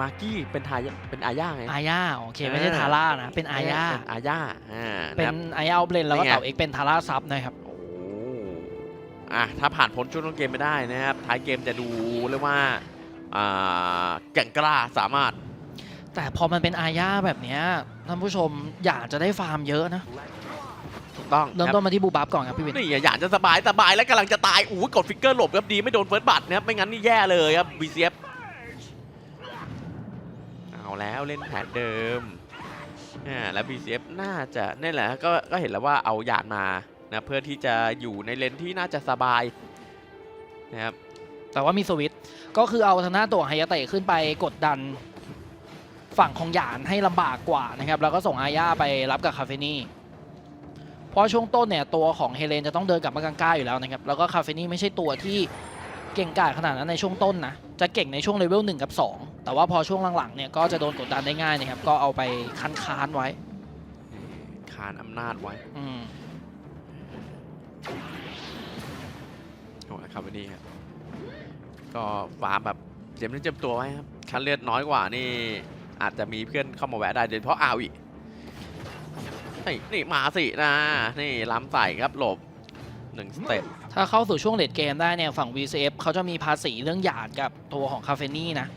มาร์กี้เป็นทายเป็นอาญาไงอาญาโอเคไม่ใช่เออทาร่านะเป็นอาญาเป็นอาญาอ่าเป็ะคนรับอาญาเอาเบรนแล้วก็นี่ไงเต่าเอ็กเป็นทาร่าซับนะครับโอ้อะถ้าผ่านพ้นช่วงต้นเกมไปได้นะครับท้ายเกมจะดูเรียกว่าอ่าแกร่งกล้าสามารถ แต่พอมันเป็นอาญาแบบเนี้ยท่านผู้ชมอยากจะได้ฟาร์มเยอะนะถูกต้องเริ่มครับต้นมาที่บูบับก่อนครับพี่วินนี่อยากจะสบายสบายแล้วกำลังจะตายอู้กดฟิกเกอร์หลบครับดีไม่โดนเฟิร์สบัตนะครับไม่งั้นนี่แย่เลยครับ BCF เอา แล้วเล่นแผนเดิมอ่าแล้ว BCF น่าจะนี่แหละก็ก็เห็นแล้วว่าเอาหยาดมานะเพื่อที่จะอยู่ในเลนที่น่าจะสบายนะครับแต่ว่ามีสวิตช์ก็คือเอาทางหน้าตัวไฮยาเตะขึ้นไปกดดันฝั่งของหยานให้ลำบากกว่านะครับ แล้วก็ส่งอาญาไปรับกับคาเฟนี่เพราะช่วงต้นเนี่ยตัวของเฮเลนจะต้องเดินกลับมากังก้าอยู่แล้วนะครับ แล้วก็คาเฟนี่ไม่ใช่ตัวที่เก่งกาจขนาดนั้นในช่วงต้นนะ จะเก่งในช่วงเลเวล1กับ 2 แต่ว่าพอช่วงหลังๆเนี่ยก็จะโดนกดดันได้ง่ายนะครับ ก็เอาไปคันคานๆไว้คานอำนาจไว้อืมโอ้ยครับวันนี้ครับก็ฟาร์มแบบเจ็บเนื้อเจ็บตัวไว้ครับคันเลือดน้อยกว่านี่อาจจะมีเพื่อนเข้ามาแวะได้โดยเฉพาะอาวินี่นี่มาสินะนี่ล้ำใส่ครับหลบหนึ่งสเต็ปถ้าเข้าสู่ช่วงเลดเกมได้เนี่ยฝั่ง VCF เขาจะมีภาษีเรื่องหยาดกับตัวของคาเฟนี่นะ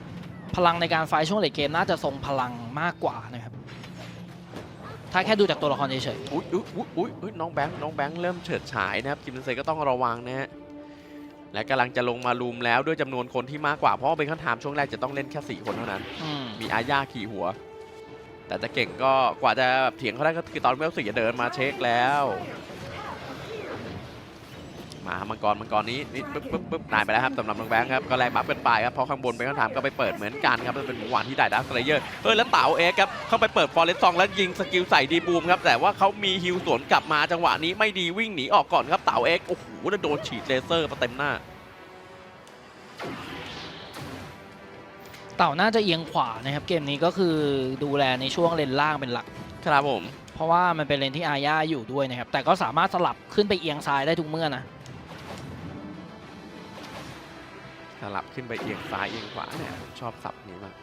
พลังในการไฟท์ช่วงเลดเกมน่าจะทรงพลังมากกว่านะครับ ถ้าแค่ดูจากตัวละครเฉยอุ้ยอุ้ยอุ้ยอุ้ยอุ๊ยน้องแบงค์น้องแบงค์เริ่มเฉิดฉายนะครับจิมเซก็ต้องระวังนะฮะและกำลังจะลงมาลุมแล้วด้วยจำนวนคนที่มากกว่าเพราะว่าเป็นคำถามช่วงแรกจะต้องเล่นแค่สี่คนเท่านั้น ๆอืมมีอาญาขี่หัว แต่จะเก่งก็กว่าจะเถียงเขาได้ก็คือตอนเวลสี่จะเดินมาเช็คแล้ว มามังกรมังกรนี้นี่ปึ๊บปึ๊บปึ๊บนายไปแล้วครับสำหรับน้องแบงค์ครับก็แรงบัฟเป็นปลายครับเพราะข้างบนเป็นคำถามก็ไปเปิดเหมือนกันครับแล้วเป็นหมูหวานที่ได้ดักสเลเยอร์เออแล้วเต๋าเอ็กซ์ครับเข้าไปเปิดฟอร์เรสซองแล้วยิงสกิลใส่ดีบูมครับแต่ว่าเขามีฮิวสวนกลับมาจังหวะนี้ไม่ดีวิ่งหนีออกก่อนครับเต๋าเอ็กซ์โอ้โหแล้วโดนฉีดเลเซอร์มาเต็มหน้าเต่าน่าจะเอียงขวานะครับเกมนี้ก็คือดูแลในช่วงเลนล่างเป็นหลัก ครับผม เพราะว่ามันเป็นเลนที่อาญาอยู่ด้วยนะครับ แต่ก็สามารถสลับขึ้นไปเอียงซ้ายได้ทุกเมื่อนะ สลับขึ้นไปเอียงซ้ายเอียงขวาเนี่ยชอบสับนี้มาก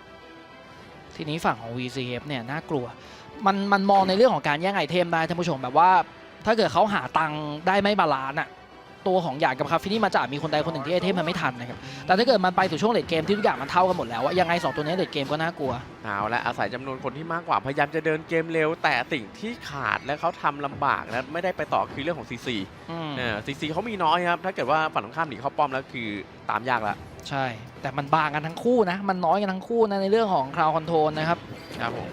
ทีนี้ฝั่งของ VCF เนี่ยน่ากลัว มันมันมองในเรื่องของการแย่งไอเทมได้ท่านผู้ชมแบบว่า ถ้าเกิดเขาหาตังค์ได้ไม่บาลานซ์อะ ตัวของหยาดกับคาฟินี่มาจากมีคนใดคนหนึ่งที่ไอเทมมันไม่ทันนะครับแต่ถ้าเกิดมันไปสู่ช่วงเลดเกมที่ทุกอย่างมันเท่ากันหมดแล้วว่ายังไงสองตัวนี้เลดเกมก็น่ากลัวเอาละอาศัยจำนวนคนที่มากกว่าพยายามจะเดินเกมเร็ว แต่สิ่งที่ขาดและเขาทำลำบากและไม่ได้ไปต่อคือเรื่องของซีซีอืมเออซีซีเขามีน้อยครับถ้าเกิดว่าฝั่งตรงข้ามหนีเข้าป้อมแล้วคือตามยากละใช่ แต่มันบางกันทั้งคู่นะ มันน้อยกันทั้งคู่นะในเรื่องของคราวคอนโทรลนะครับครับผม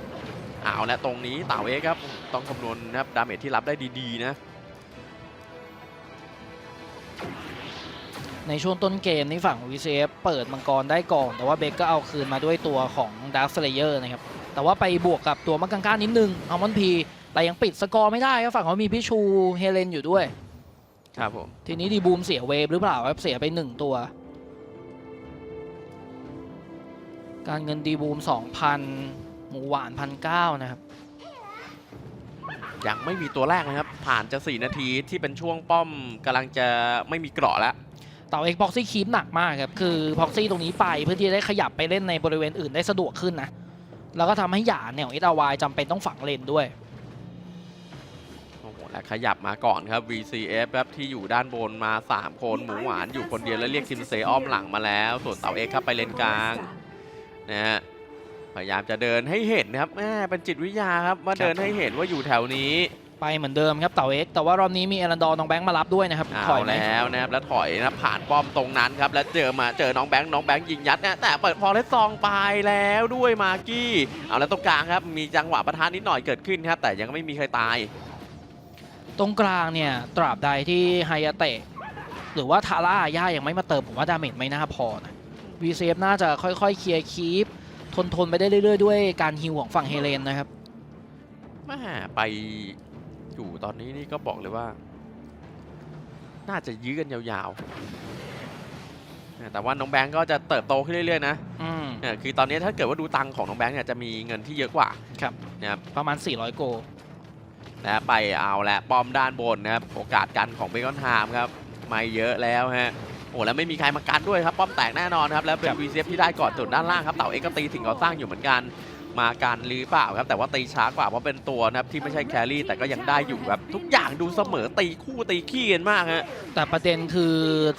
เอาละตรงนี้เต่าเอ็กซ์ครับต้องคำนวณนะครับดาเมจที่รับได้ดีๆนะ ในช่วงต้นเกมนี่ฝั่ง VCF เปิดมังกรได้ก่อน แต่ว่าเบคก็เอาคืนมาด้วยตัวของ Dark Slayer นะครับ แต่ว่าไปบวกกับตัวมังกังก้านิดนึงเอามอนพีแต่ยังปิดสกอร์ไม่ได้ครับฝั่งเขามีพิชูเฮเลนอยู่ด้วย ครับผม ทีนี้ดีบูมเสียเวฟหรือเปล่าครับเสียไปหนึ่งตัว การเงินดีบูม2,000 หมูหวานพันเก้านะครับ ยังไม่มีตัวแรกนะครับ ผ่านจะ 4 นาทีที่เป็นช่วงป้อมกำลังจะไม่มีเกราะแล้วเต่าเอ็กพ็อกซี่คีปหนักมากครับ คือพ็อกซี่ตรงนี้ไปเพื่อที่จะได้ขยับไปเล่นในบริเวณอื่นได้สะดวกขึ้นนะ แล้วก็ทำให้หยาเนี่ยเอสอาวจำเป็นต้องฝังเลนด้วย โอ้โห และขยับมาก่อนครับ VCF ครับที่อยู่ด้านบนมา 3 คน หมูหวานอยู่คนเดียวแล้วเรียกคิมเซอ้อมหลังมาแล้ว ส่วนเต่าเอ็กซ์ครับไปเลนกลางนะฮะ พยายามจะเดินให้เห็นนะครับแม่เป็นจิตวิทยาครับว่าครับเดินให้เห็นว่าอยู่แถวนี้ไปเหมือนเดิมครับเต่าเอ็กแต่ว่ารอบนี้มีเอรันดอร์น้องแบงค์มารับด้วยนะครับเอาถอยไหมแล้วนะครับแล้วถอยนะผ่านป้อมตรงนั้นครับแล้วเจอมาเจอน้องแบงค์น้องแบงค์ยิงยัดนะแต่เปิดฟอร์เรสซองไปแล้วด้วยมาร์กี้เอาแล้วตรงกลางครับมีจังหวะประทานนิดหน่อยเกิดขึ้นครับแต่ยังไม่มีใครตาย ตรงกลางเนี่ยตราบใดที่ไฮยาเตะหรือว่าทาร่าย่ายังไม่มาเติมผมว่าดาเมจไม่น่าพอนะ VCF น่าจะค่อยๆเคลียร์คีป ทนทนๆไปได้เรื่อยๆ ด้วยการฮิวของฝั่งเฮเลนนะครับแม่ไปอยู่ตอนนี้นี่ก็บอกเลยว่า น่าจะยื้อกันยาวๆ แต่ว่าน้องแบงก์ก็จะเติบโตขึ้นเรื่อยๆ นะอืมเออคือตอนนี้ถ้าเกิดว่าดูตังค์ของน้องแบงก์เนี่ยจะมีเงินที่เยอะกว่า ครับนะครับประมาณ 400 โกและไปเอาและป้อมด้านบนนะครับ โอกาสกันของเบคอนไทม์ครับ ไม่เยอะแล้วฮะ โอ้แล้วไม่มีใครมากันด้วยครับป้อมแตกแน่นอนครับแล้วเป็คนรับวีเซฟที่ได้ก่อนจุดด้านล่างครับเต่าเอกก็ตีสิ่งก่อสร้างอยู่เหมือนกัน มาการหรือเปล่าครับแต่ว่าตีช้ากว่าเพราะเป็นตัวนะครับที่ไม่ใช่แครี่แต่ก็ยังได้อยู่ครับทุกอย่างดูเสมอตีคู่ตีขี้กันมากฮะแต่ประเด็นคือ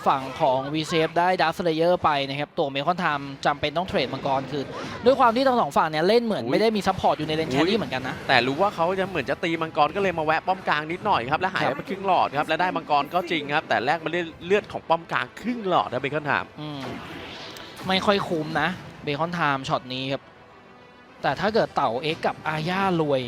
ฝั่งของ v ีเซฟได้ดัสเลเยอร์ไปนะครับตัวเมคอนไทม์จำเป็นต้องเทรดมังกรคือ ด้วยความที่ทั้งสองฝั่งเนี่ยเล่นเหมือนอุ๊ยไม่ได้มีซัพพอร์ตอยู่ในเลนอุ๊แคยรี่เหมือนกันนะแต่รู้ว่าเขาจะเหมือนจะตีมังกรก็เลยมาแวะป้อมกลางนิดหน่อยครับแล้วหายครับไปครึ่งหลอดครับแล้วได้มังกรก็จริงครับแต่แลกมาด้วยเลือดของป้อมกลางครึ่งหลอดนะเบคอนถามอืมไม่ค่อยคุ้มนะเบคอนไทม์ช็อตนี้ครับ แต่ถ้าเกิดเต่าเอ็กกับอาญารวย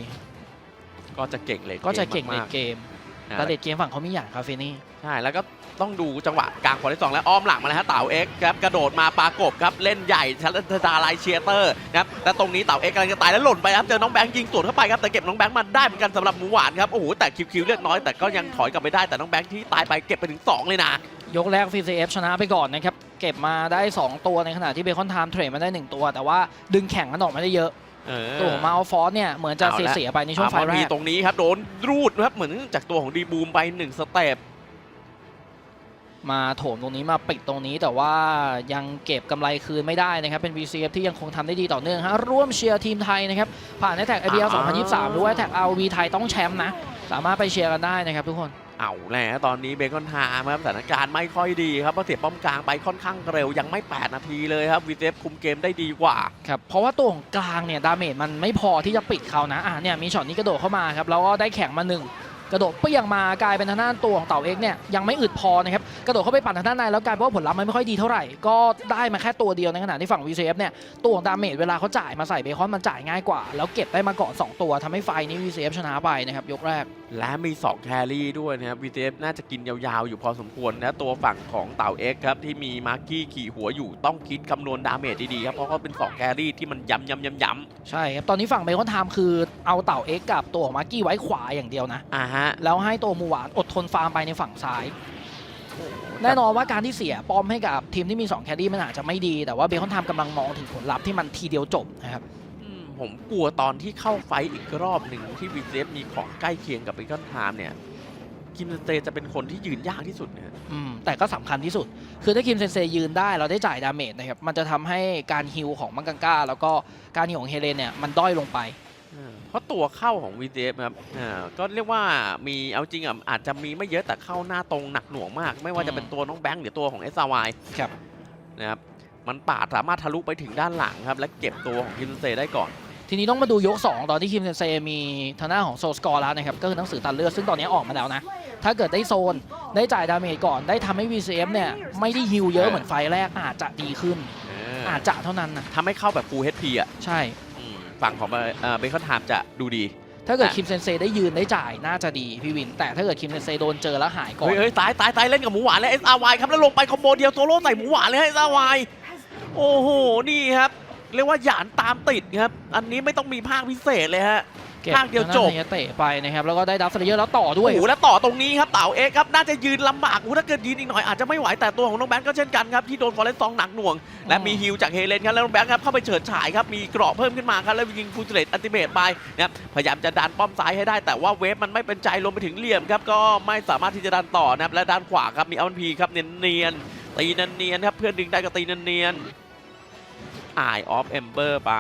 ก็จะเก่งเลยก็จะเก่งในมากเกมๆนะแต่เด็ดเกมฝั่งเขามีอย่างคาเฟนี่ใช่แล้วก็ต้องดูจังหวะกลางควอที่สองแล้วอ้อมหลังมาแล้วฮะเต่าเอ็กซ์ครับกระโดดมาปากบครับเล่นใหญ่ชัลตาไลเชียเตอร์นะครับแต่ตรงนี้เต่าเอ็กซ์กำลังจะตายแล้วหล่นไปครับเจอน้องแบงค์ยิงสวนเข้าไปครับแต่เก็บน้องแบงค์มาได้เหมือนกันสำหรับหมูหวานครับโอ้โหแต่คิวคิวเลือดน้อยแต่ก็ยังถอยกลับไปได้แต่น้องแบงค์ที่ตายไปเก็บไปถึงสองเลยนะ ยกแรก VCF ชนะไปก่อนนะครับเก็บมาได้ 2 ตัวในขณะที่เบคอนไทม์เทรดมาได้ 1 ตัว แต่ว่าดึงแข่งกันออกมาได้เยอะเออ ตัวของมาอัลฟอสเนี่ยเหมือนจะเอาละเสียๆไปในช่วงไฟอ่าแรมีกตรงนี้ครับโดนรูดครับเหมือนจากตัวของดีบูมไปหนึ่งสเต็ปมาโถมตรงนี้มาปิดตรงนี้แต่ว่ายังเก็บกำไรคืนไม่ได้นะครับ เป็น VCF ที่ยังคงทำได้ดีต่อเนื่องฮะร่วมเชียร์ทีมไทยนะครับ ผ่านในแท็ก IBL 2023 หรือว่าแท็ก RV ไทยต้องแชมป์นะ สามารถไปเชียร์กันได้นะครับทุกคน เอาแล้วตอนนี้เบคอนไทม์ครับสถานการณ์ไม่ค่อยดีครับเพราะเสียป้อมกลางไปค่อนข้างเร็วยังไม่ 8 นาทีเลยครับวีเซฟคุมเกมได้ดีกว่าครับเพราะว่าตัวของกลางเนี่ยดาเมจมันไม่พอที่จะปิดเขานะอะเนี่ยมีช็อตนี้กระโดดเข้ามาครับแล้วก็ได้แข่งมาหนึ่ง กระโดดเปรี้ยงมากลายเป็นทางด้านตัวของเต่าเอ็กซ์เนี่ยยังไม่อึดพอนะครับกระโดดเข้าไปปั่นทางด้านในแล้วกลายเป็นว่าผลลัพธ์มันไม่ค่อยดีเท่าไหร่ก็ได้มาแค่ตัวเดียวในขณะที่ฝั่ง VCF เนี่ยตัวของดาเมจเวลาเขาจ่ายมาใส่เบคอนมันจ่ายง่ายกว่า แล้วเก็บได้มาก่อน2ตัวทำให้ไฟนี้ VCF ชนะไปนะครับยกแรก และมี 2 แครี่ด้วยนะครับ VTF น่าจะกินยาวๆอยู่พอสมควรนะตัวฝั่งของเต่าเอ็กซ์ครับที่มีมาร์กี้ขี่หัวอยู่ต้องคิดคำนวณดาเมจดีๆครับเพราะเขาเป็น2แครี่ที่มันย้ำย้ำย้ำย้ใช่ครับตอนนี้ฝั่งเบคอนไทม์คือเอาเต่าเอ็กซ์กับตัวของมาร์กี้ไว้ขวาอย่างเดียวนะำอ่าฮะ แล้วให้ตัวมูหวานอดทนฟาร์มไปในฝั่งซ้าย แน่นอนว่าการที่เสียปอมให้กับทีมที่มี 2 แคดดี้มันอาจจะไม่ดี แต่ว่าเบคอนไทม์กำลังมองถึงผลลัพธ์ที่มันทีเดียวจบนะครับอืมผมกลัวตอนที่เข้าไฟท์อีกรอบหนึ่งที่ VTF มีของใกล้เคียงกับเบคอนไทม์เนี่ยคิมเซนเตจะเป็นคนที่ยืนยากที่สุดนะอืมแต่ก็สำคัญที่สุด คือถ้าคิมเซนเซยืนได้เราได้จ่ายดาเมจนะครับ มันจะทำให้การฮิลของมังกังก้า แล้วก็การฮิลของเฮเลนเนี่ยมันด้อยลงไปอ่า เพราะตัวเข้าของ VTF ครับอ่าก็เรียกว่ามีเอาจริงอะอาจจะมีไม่เยอะแต่เข้าหน้าตรงหนักหน่วงมาก ไม่ว่าจะเป็นตัวน้องแบงค์หรือตัวของ SRY ครับนะครับมันปาดสามารถทะลุไปถึงด้านหลังครับ และเก็บตัวของคิมเซนเซได้ก่อน ทีนี้ต้องมาดูยก 2 ตอนที่คิมเซนเซมีทางหน้าของโซสกอร์แล้วนะครับ ก็คือหนังสือตัดเลือดซึ่งตอนนี้ออกมาแล้วนะ ถ้าเกิดได้โซนได้จ่ายดาเมจก่อนได้ทำให้ VCF เนี่ยไม่ได้ฮิลเยอะเออเหมือนไฟล์แรกอาจจะดีขึ้นเอออาจจะเท่านั้นนะทำให้เข้าแบบ Full HP อะใช่อืม ฝั่งของเบคอนไทม์จะดูดี ถ้าเกิดอะคิมเซนเซได้ยืนได้จ่ายน่าจะดีพี่วิน แต่ถ้าเกิดคิมเซนเซโดนเจอแล้วหายก่อนเฮ้ยเฮ้ยตายตายตายเล่นกับหมูหวานเลย SRY ครับแล้วลงไปคอมโบเดียวโซโล่ใส่หมูหวานเลยให้ SRY โอ้โหนี่ครับ เรียกว่าหยานตามติดครับ อันนี้ไม่ต้องมีภาคพิเศษเลยฮะเก็บข้างเดียวจบทางด้านเนเตะไปนะครับแล้วก็ได้ดับเฟลเยอร์แล้วต่อด้วยโอ้โหแล้วต่อตรงนี้ครับเต่าเอกครับน่าจะยืนลำบากโอ้โหถ้าเกิดยืนอีกหน่อยอาจจะไม่ไหวแต่ตัวของน้องแบงค์ก็เช่นกันครับที่โดนฟอร์เรสต์ซองหนักหน่วง และมีฮิลจากเฮเลนครับแล้วน้องแบงค์ครับเข้าไปเฉิดฉายครับมีเกราะเพิ่มขึ้นมาครับแล้วยิงฟูจิเลตอันติเมตไปนะครับพยายามจะดันป้อมซ้ายให้ได้ แต่ว่าเวฟมันไม่เป็นใจลงไปถึงเหลี่ยมครับก็ไม่สามารถที่จะดันต่อนะครับและด้านขวาครับมีอัลพีครับเนียนๆตีเนียนๆครับเพื่อนดึงได้ก็ตีเนียนๆ Eye of Ember ไป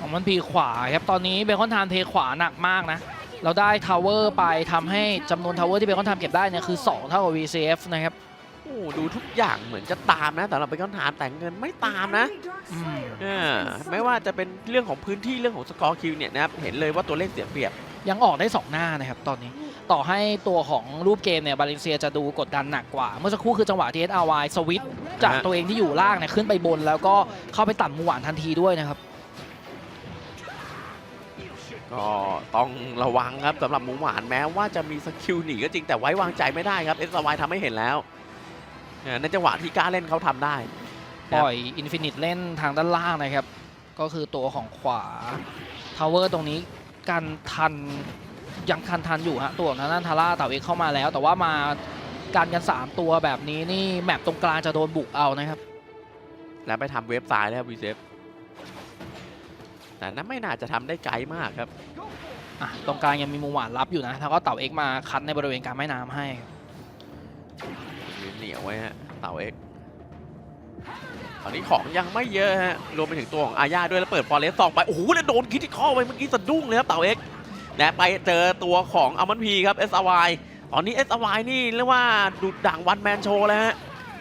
ของมันพีขวาครับตอนนี้เบคอนไทม์เทขวาหนักมากนะ เราได้ทาวเวอร์ไปทำให้จำนวนทาวเวอร์ที่เบคอนไทม์เก็บได้เนี่ยคือ 2 เท่ากับ VCF นะครับโอ้ดูทุกอย่างเหมือนจะตามนะแต่เราไปคำถามแต่เงินไม่ตามนะอืมเออไม่ว่าจะเป็นเรื่องของพื้นที่เรื่องของสกอร์คิวเนี่ยนะครับเห็นเลยว่าตัวเลขเสียเปรียบยังออกได้ 2 หน้านะครับตอนนี้ต่อให้ตัวของรูปเกมเนี่ยบาเลนเซียจะดูกดดันหนักกว่า เมื่อสักครู่คือจังหวะที่ SRY สวิตช์ จากฮะตัวเองที่อยู่ล่างเนี่ยขึ้นไปบน แล้วก็เข้าไปตัดมูหวานทันทีด้วยนะครับ ก็ต้องระวังครับสำหรับหมูหวานแม้ว่าจะมีสกิลหนีก็จริงแต่ไว้วางใจไม่ได้ครับเอสวายทำให้เห็นแล้วเออในจังหวะที่กล้าเล่นเขาทำได้ปล่อยอินฟินิตเล่นทางด้านล่างนะครับ ก็คือตัวของขวาทาวเวอร์ตรงนี้กันทันยังทันทันอยู่ฮะตัวของทางด้านทาร่าเต่าเอกเข้ามาแล้ว แต่ว่ามา การกัน 3 ตัวแบบนี้นี่แมปตรงกลางจะโดนบุกเอานะครับ แล้วไปทำเว็บซ้ายแล้วครับวีเซฟแต่นั้นไม่น่าจะทำได้ไกลมากครับอะตรงกลางยังมีมูหวานรับอยู่นะแล้วก็เต่าเอกมาคัดในบริเวณกลางแม่น้ำให้ยืนเหนียวไว้ฮะเต่าเอ็กตอนนี้ของยังไม่เยอะฮะ รวมไปถึงตัวของอาญาด้วยแล้วเปิดฟอร์เรสซองไป โอ้โห แล้วโดนคิดที่ข้อไปเมื่อกี้สะดุ้งเลยครับเต่าเอ็กและไปเจอตัวของอมันพีครับ SRY ตอนนี้ SRY นี่เรียกว่าดุดดั่งวันแมนโชว์แล้วฮะ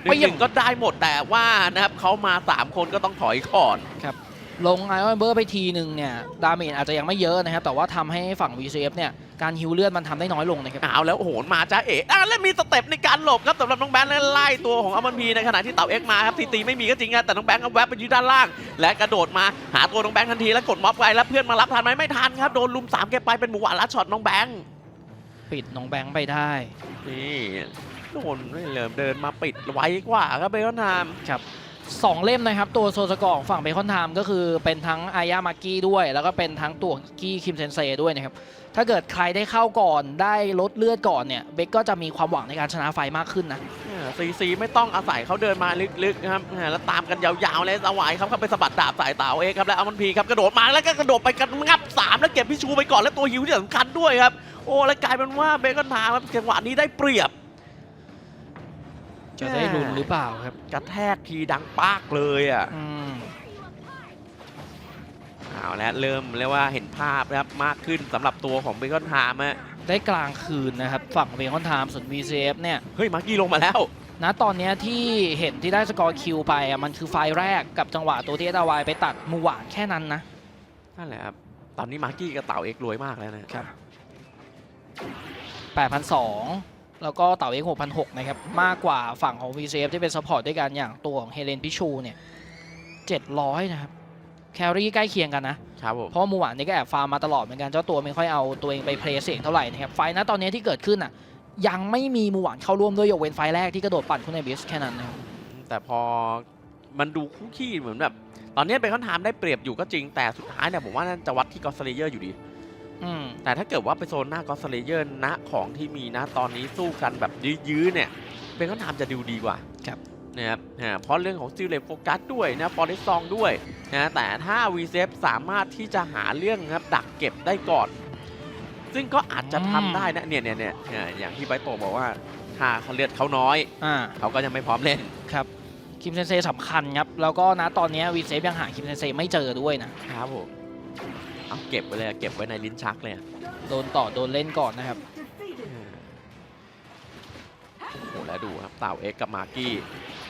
หไม่นึ่งยัหงนึ่งก็ได้หมดแต่ว่านะครับเขามา 3 คนก็ต้องถอยก่อนลงไอออนเบอร์ไปทีหนึ่งเนี่ยดาเมจอาจจะยังไม่เยอะนะครับ แต่ว่าทำให้ฝั่ง VCF เนี่ยการฮิวเลือดมันทำได้น้อยลงนะครับเอาแล้วโอ้โหมาจ้าเอ๋อะแล้วมีสเต็ปในการหลบครับสำหรับน้องแบงค์และไล่ตัวของอมันพีในขณะที่เต่าเอ็กมาครับทีตีไม่มีก็จริงอะแต่น้องแบงค์ก็แวบไปอยู่ด้านล่าง และกระโดดมาหาตัวน้องแบงค์ทันทีแล้วกดม็อบไปแล้วเพื่อนมารับทันไหมไม่ทันครับโดนลุมสามเก็บไปเป็นหมูหวานลัดช็อตน้องแบงค์ ปิดน้องแบงค์ไปได้นี่โดนไม่เหลิมเดินมาปิดไว้กว่าครับเบลนามสองเล่มนะครับ ตัวโซสกอร์ของฝั่งเบคอนไทม์ก็คือเป็นทั้งอายามากี้ด้วย แล้วก็เป็นทั้งตัวกี้คิมเซนเซด้วยนะครับ ถ้าเกิดใครได้เข้าก่อนได้ลดเลือดก่อนเนี่ยเบคก็จะมีความหวังในการชนะไฟมากขึ้นนะ ซีซีไม่ต้องอาศัยเขาเดินมาลึกๆนะครับอ่าแล้วตามกันยาวๆเลยสวายครับเข้าไปสะบัดดาบสายเต่าเองครับแล้วอมันพีครับกระโดดมาแล้วก็กระโดดไปกันงับสามแล้วเก็บพี่ชูไปก่อนแล้วตัวหิวที่สำคัญด้วยครับโอ้แล้วกลายเป็นว่าเบคอนไทม์ครับจังหวะนี้ได้เปรียบจะได้ลุ้นหรือเปล่าครับกระแทกทีดังปากเลยอะอืมเอาแล้วเริ่มเรียกว่าเห็นภาพนะครับมากขึ้นสำหรับตัวของเบคอนไทม์ฮะได้กลางคืนนะครับ ฝั่งเบคอนไทม์ส่วน VCF เนี่ย เฮ้ย มาร์กี้ลงมาแล้ว นะตอนเนี้ยที่เห็นที่ได้สกอร์คิวไปอะมันคือไฟล์แรกกับจังหวะตัวที่เอตาวายไปตัดมูหวานแค่นั้นนะนั่นแหละครับ ตอนนี้มาร์กี้กับเต่าเอกรวยมากแล้วนะ8,200แล้วก็เต่าเอ็ก6,600นะครับ มากกว่าฝั่งของ VCF ที่เป็นซัพพอร์ตด้วยกันอย่างตัวของเฮเลนพิชูเนี่ย700 นะครับ แครี่ใกล้เคียงกันนะครับผมเพราะว่ามูหวานนี่ก็แอบฟาร์มมาตลอดเหมือนกันเจ้าตัวไม่ค่อยเอาตัวเองไปเพลย์เสียงเท่าไหร่นะครับไฟล์นะตอนนี้ที่เกิดขึ้นอะ ยังไม่มีมูหวานเข้าร่วมด้วยยกเว้นไฟล์แรกที่กระโดดปั่นคุณในบิสแค่นั้นนะครับ แต่พอมันดูคู่ขี้เหมือนแบบ ตอนนี้เบคอนไทม์ได้เปรียบอยู่ก็จริงแต่สุดท้ายเนี่ยผมว่าน่าจะวัดที่กอสเลเยอร์อยู่ดี อืม แต่ถ้าเกิดว่าไปโซนหน้ากอสเลเยอร์ณของที่มีนะตอนนี้สู้กันแบบยื้อๆเนี่ยเบคอนไทม์จะดูดีกว่าครับ นะครับอ่าเพราะเรื่องของซิลเลตโฟกัสด้วยนะฟอร์เรสซองด้วยนะแต่ถ้าวีเซฟสามารถที่จะหาเรื่องนะครับดักเก็บได้ก่อน ซึ่งก็อาจจะทำได้นะเนี่ยเนี่ยเนี่ยอ่าอย่างที่ไบโตบอกว่าถ้าเขาเลือดเขาน้อย อ่า เขาก็ยังไม่พร้อมเล่น ครับ คิมเซนเซสำคัญครับ แล้วก็นะตอนนี้วีเซฟยังหาคิมเซนเซไม่เจอด้วยนะ ครับผมเอาเก็บไว้เลยเก็บไว้ในลิ้นชักเลยอะโดนต่อโดนเล่นก่อนนะครับ โอ้แล้วดูครับเต่าเอ็กกับมาร์กี้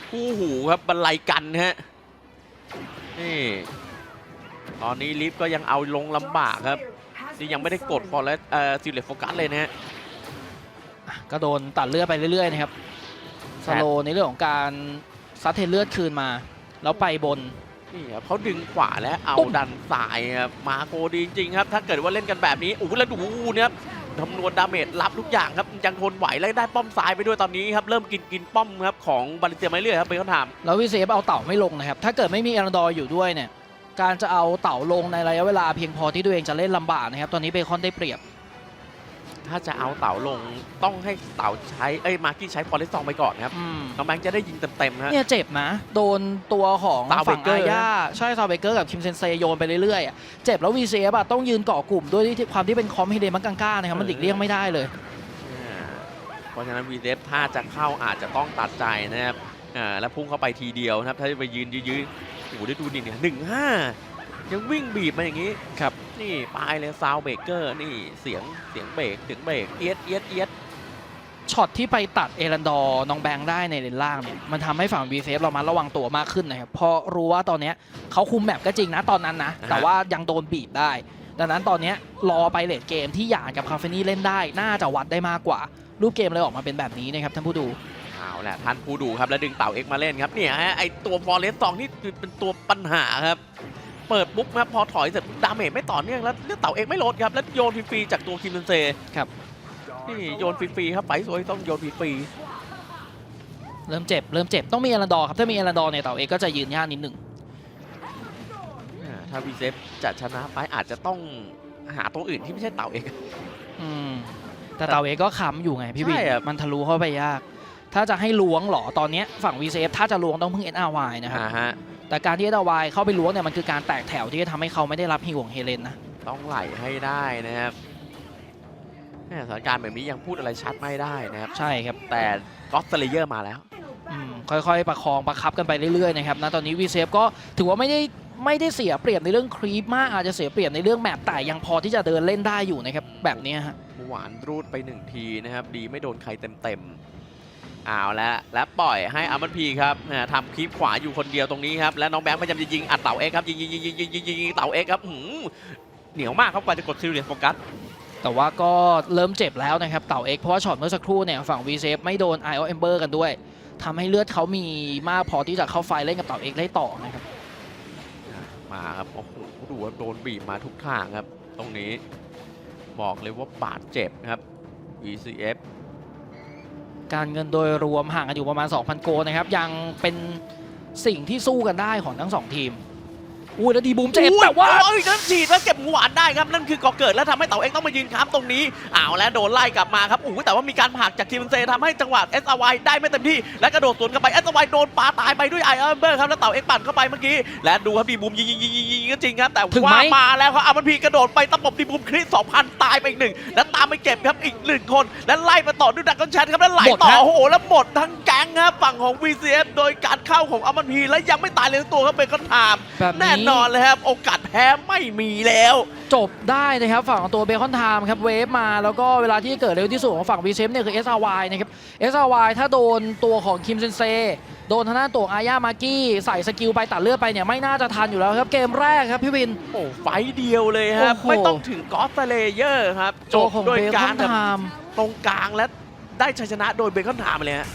คู่หูครับบรรลัยกันฮะนี่ตอนนี้ลิฟต์ก็ยังเอาลงลำบากครับ ที่ยังไม่ได้กดฟอร์เรสเอ่อซิลเลตโฟกัสเลยนะฮะ ก็โดนตัดเลือดไปเรื่อยๆนะครับสโลในเรื่องของการซัดเทเลือดคืนมา แล้วไปบน นี่ครับเขาดึงขวาและเอาตุ้มดันสายครับมาโกดีจริงๆครับ ถ้าเกิดว่าเล่นกันแบบนี้โอ้โหแล้วดูเนี่ยครับคำนวณดาเมจรับทุกอย่างครับยังทนไหวและได้ป้อมซ้ายไปด้วยตอนนี้ครับเริ่มกินกินป้อมครับของบาริเซียมาเรื่อยๆครับเป็นคำถามแล้ววีเซฟเอาเต่าไม่ลงนะครับถ้าเกิดไม่มีเอรันดอร์อยู่ด้วยเนี่ย การจะเอาเต่าลงในระยะเวลาเพียงพอที่ตัวเองจะเล่นลำบากนะครับ ตอนนี้เบคอนได้เปรียบ ถ้าจะเอาเต่าลงต้องให้เต่าใช้เอ้ยมาร์กี้ใช้ฟอร์เรสซองไปก่อนครับอืม น้องแบงค์จะได้ยิงเต็มๆฮะ เนี่ยเจ็บนะ โดนตัวของซาวเบฝั่งเกออาร์ ญาใช่ซาวเบเกอร์กับคิมเซนเซโยนไปเรื่อยๆอะเจ็บแล้ววีเซฟอะต้องยืนเกาะกลุ่มด้วยที่ความที่เป็นคอมเฮเดมังกังก้านะครับ มันหลีกเลี่ยงไม่ได้เลย อ่าเพราะฉะนั้นวีเดฟถ้าจะเข้าอาจจะต้องตัดใจนะครับอ่าแล้วพุ่งเข้าไปทีเดียวนะครับ ถ้าจะไปยืนยืนๆ โอ้โหได้ดูนี่เนี่ยหนึ่งห้ายังวิ่งบีบมาอย่างนี้ครับนี่ปลายเลยซาวเบเกอร์นี่เสียงเสียงเบรกเสียงเบรกเอียดเอียดเอียดช็อตที่ไปตัดเอรันดอร์น้องแบงค์ได้ในเลนล่างเนี่ยมันทำให้ฝั่งวีเซฟเรามาระวังตัวมากขึ้นนะครับเพราะรู้ว่าตอนเนี้ยเขาคุมแมปก็จริงนะตอนนั้นนะ แต่ว่ายังโดนบีบได้ ดังนั้นตอนเนี้ยรอไปเลดเกมที่หยานกับคาเฟนี่เล่นได้ น่าจะวัดได้มากกว่า รูปเกมเลยออกมาเป็นแบบนี้นะครับท่านผู้ดูเอา แหละท่านผู้ดูครับแล้วดึงเต่าเอ็กมาเล่นครับเนี่ยฮะไอตัวฟอร์เรสซองนี่คือเป็นตัวปัญหาครับเปิดปุ๊บครับพอถอยเสร็จปุ๊บดาเมจไม่ต่อเนื่องแล้วเลือดเต่าเอ็กไม่ลดครับแล้วโยนฟรีๆจากตัวคิมเบนเซครับนี่โยนฟรีๆครับไปสวยต้องโยนฟรีเริ่มเจ็บเริ่มเจ็บต้องมีเอรันดอร์ครับถ้ามีเอรันดอร์เนี่ยเต่าเอกก็จะยืนยากนิดหนึ่งๆอ่าถ้าวีเซฟจะชนะไปอาจจะต้องหาตัวอื่นที่ไม่ใช่เต่าเอ็กอืมแต่เต่าเอกก็ค้ำอยู่ไงพี่บินใช่ครับมันทะลุเข้าไปยาก ถ้าจะให้ล้วงเหรอตอนเนี้ยฝั่ง VCF ถ้าจะล้วงต้องพึ่ง SRY นะครับอ่าฮะแต่การที่ SRY เข้าไปล้วงเนี่ยมันคือการแตกแถวที่จะทำให้เขาไม่ได้รับฮิวของเฮเลนนะต้องไหลให้ได้นะครับแม่สถานการณ์แบบนี้ยังพูดอะไรชัดไม่ได้นะครับ ใช่ครับ แต่ก็อสเลเยอร์มาแล้วอืมค่อยๆ ประคองประคับกันไปเรื่อยๆนะครับนะตอนนี้วีเซฟก็ถือว่าไม่ได้ไม่ได้เสียเปรียบในเรื่องครีปมากอาจจะเสียเปรียบในเรื่องแมปแต่ยังพอที่จะเดินเล่นได้อยู่นะครับแบบเนี้ยฮะหวานรูดไปหนึ่งทีนะครับ ดีไม่โดนใครเต็มๆ เอาแล้วและปล่อยให้อามันพีครับทำคลิปขวาอยู่คนเดียวตรงนี้ครับ และน้องแบงค์พยายามจะยิงอัดเต่าเอ็กครับยิงยิงยิงยิงยิงยิงยิงเต่าเอ็กครับเหนียวมากครับกว่าจะกดซิลเลียโฟกัสแต่ว่าก็เริ่มเจ็บแล้วนะครับเต่าเอ็กเพราะว่าช็อตเมื่อสักครู่เนี่ยฝั่งวีเซฟไม่โดนไอโอเอมเบอร์กันด้วยทำให้เลือดเขามีมากพอที่จะเข้าไฟเล่นกับเต่าเอ็กได้ต่อนะครับมาครับโอ้โหดูว่าโดนบีบมาทุกทางครับ ตรงนี้บอกเลยว่าบาดเจ็บครับ ECF การเงินโดยรวมห่างกันอยู่ประมาณ 2,000 โกลนะครับยังเป็นสิ่งที่สู้กันได้ของทั้งสองทีม อุ้ยแล้วดีบูมเจ็บอุ้ยแต่ว่าเอ้ยนั่นฉีดแล้วเก็บหวานได้ครับนั่นคือก่อเกิดแล้วทำให้เต๋าเองต้องมายืนค้ำตรงนี้อ้าวแล้วโดนไล่กลับมาครับอู้แต่ว่ามีการผลักจากทีมเซทำให้จังหวะ s อ y ได้ไม่เต็มที่ และกระโดดสวนกลับไป s อ y โดนปาตายไปด้วยไอเออร์เบอร์ครับแล้วเต๋าเอ็กปั่นเข้าไปเมื่อกี้และดูครับดีบูมยิงยิงยิงยิงยิงก็จริงครับแต่ถึงไหมว่ามาแล้วครับอามันพีกระโดดไปตะปบดีบูมคริส2,000ตายไปอีกหนึ่งแล้วตามไปเก็บครับอีกหนึ่งคน และไล่มาต่อด้วยดักกอนแชทครับแล้วไหลต่อโอ้โหแล้วหมดทั้งแก๊งครับฝั่งของ VCF โดยการเข้าของอามันพีและยังไม่ตายเลยทั้งตัวครับเป็นก็ถามแบบแน่นอนเลยครับ โอกาสแพ้ไม่มีแล้ว จบได้นะครับฝั่งของตัวเบคอนไทม์ครับเวฟมาแล้วก็เวลาที่เกิดเร็วที่สุดของฝั่งวีเซฟเนี่ยคือ SRY นะครับ SRY ถ้าโดนตัวของคิมเซนเซโดนทางด้านตัวอาญามากี้ใส่สกิลไปตัดเลือดไปเนี่ยไม่น่าจะทันอยู่แล้วครับเกมแรกครับพี่วิน โอ้ไฟต์เดียวเลยครับ โอ้โห ไม่ต้องถึงกอสเลเยอร์ครับ จตัวบของโดยเบคกาอรนแบบไทม์ ตรงกลางและได้ชัยชนะโดยเบคอนไทม์เลยฮะ